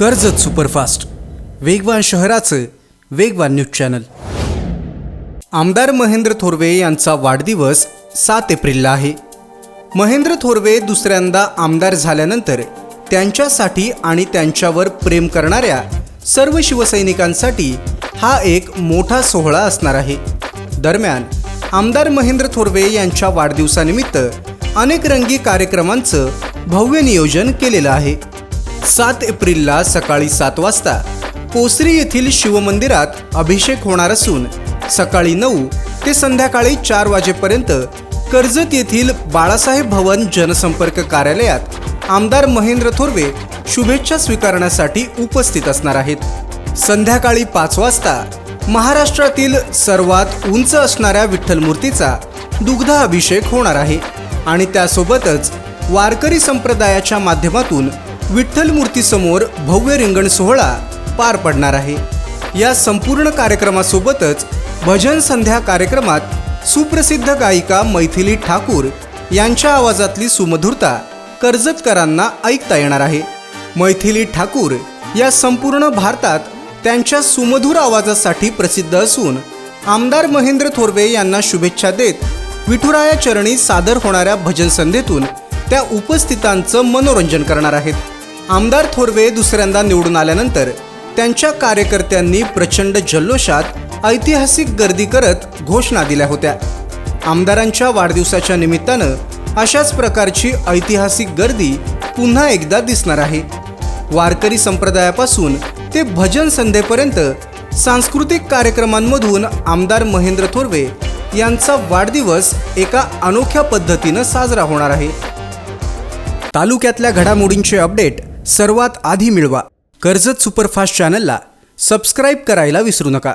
Karjat superfast. वेगवान शहराचं वेगवान न्यूज चॅनल. आमदार महेंद्र थोरवे यांचा वाढदिवस सात एप्रिलला आहे. महेंद्र थोरवे दुसऱ्यांदा आमदार झाल्यानंतर त्यांच्यासाठी आणि त्यांच्यावर प्रेम करणाऱ्या सर्व शिवसैनिकांसाठी हा एक मोठा सोहळा असणार आहे. दरम्यान आमदार महेंद्र थोरवे यांच्या वाढदिवसानिमित्त अनेक रंगी कार्यक्रमांचं भव्य नियोजन केलेलं आहे. सात एप्रिलला सकाळी सात वाजता पोसरी येथील शिवमंदिरात अभिषेक होणार असून सकाळी नऊ ते संध्याकाळी चार वाजेपर्यंत कर्जत येथील बाळासाहेब भवन जनसंपर्क कार्यालयात आमदार महेंद्र थोरवे शुभेच्छा स्वीकारण्यासाठी उपस्थित असणार आहेत. संध्याकाळी पाच वाजता महाराष्ट्रातील सर्वात उंच असणाऱ्या विठ्ठल मूर्तीचा दुग्ध अभिषेक होणार आहे आणि त्यासोबतच वारकरी संप्रदायाच्या माध्यमातून विठ्ठल मूर्तीसमोर भव्य रिंगण सोहळा पार पडणार आहे. या संपूर्ण कार्यक्रमासोबतच भजन संध्या कार्यक्रमात सुप्रसिद्ध गायिका मैथिली ठाकूर यांच्या आवाजातली सुमधुरता कर्जतकरांना ऐकता येणार आहे. मैथिली ठाकूर या संपूर्ण भारतात त्यांच्या सुमधुर आवाजासाठी प्रसिद्ध असून आमदार महेंद्र थोरवे यांना शुभेच्छा देत विठुराया चरणी सादर होणाऱ्या भजन संध्येतून त्या उपस्थितांचं मनोरंजन करणार आहेत. आमदार थोरवे दुसऱ्यांदा निवडून आल्यानंतर त्यांच्या कार्यकर्त्यांनी प्रचंड जल्लोषात ऐतिहासिक गर्दी करत घोषणा दिल्या होत्या. आमदारांच्या वाढदिवसाच्या निमित्तानं अशाच प्रकारची ऐतिहासिक गर्दी पुन्हा एकदा दिसणार आहे. वारकरी संप्रदायापासून ते भजन संध्येपर्यंत सांस्कृतिक कार्यक्रमांमधून आमदार महेंद्र थोरवे यांचा वाढदिवस एका अनोख्या पद्धतीनं साजरा होणार आहे. तालुक्यातल्या घडामोडींचे अपडेट सर्वात आधी मिळवा कर्जत सुपरफास्ट चॅनलला सबस्क्राईब करायला विसरू नका.